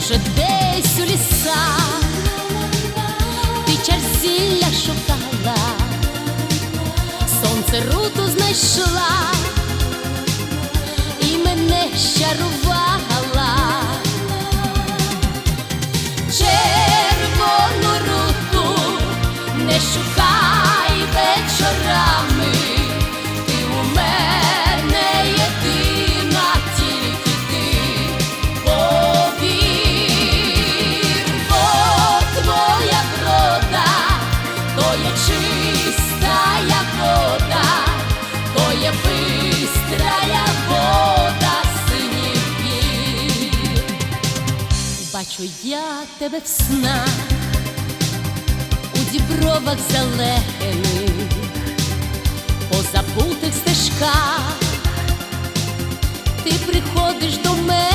може, десь у лісах ти чарсілля шукала, сонце руту знайшла чистая вода, то є бистрая вода. Бачу я тебе в снах у дібровах зелених, по забутих стежках, ти приходиш до мене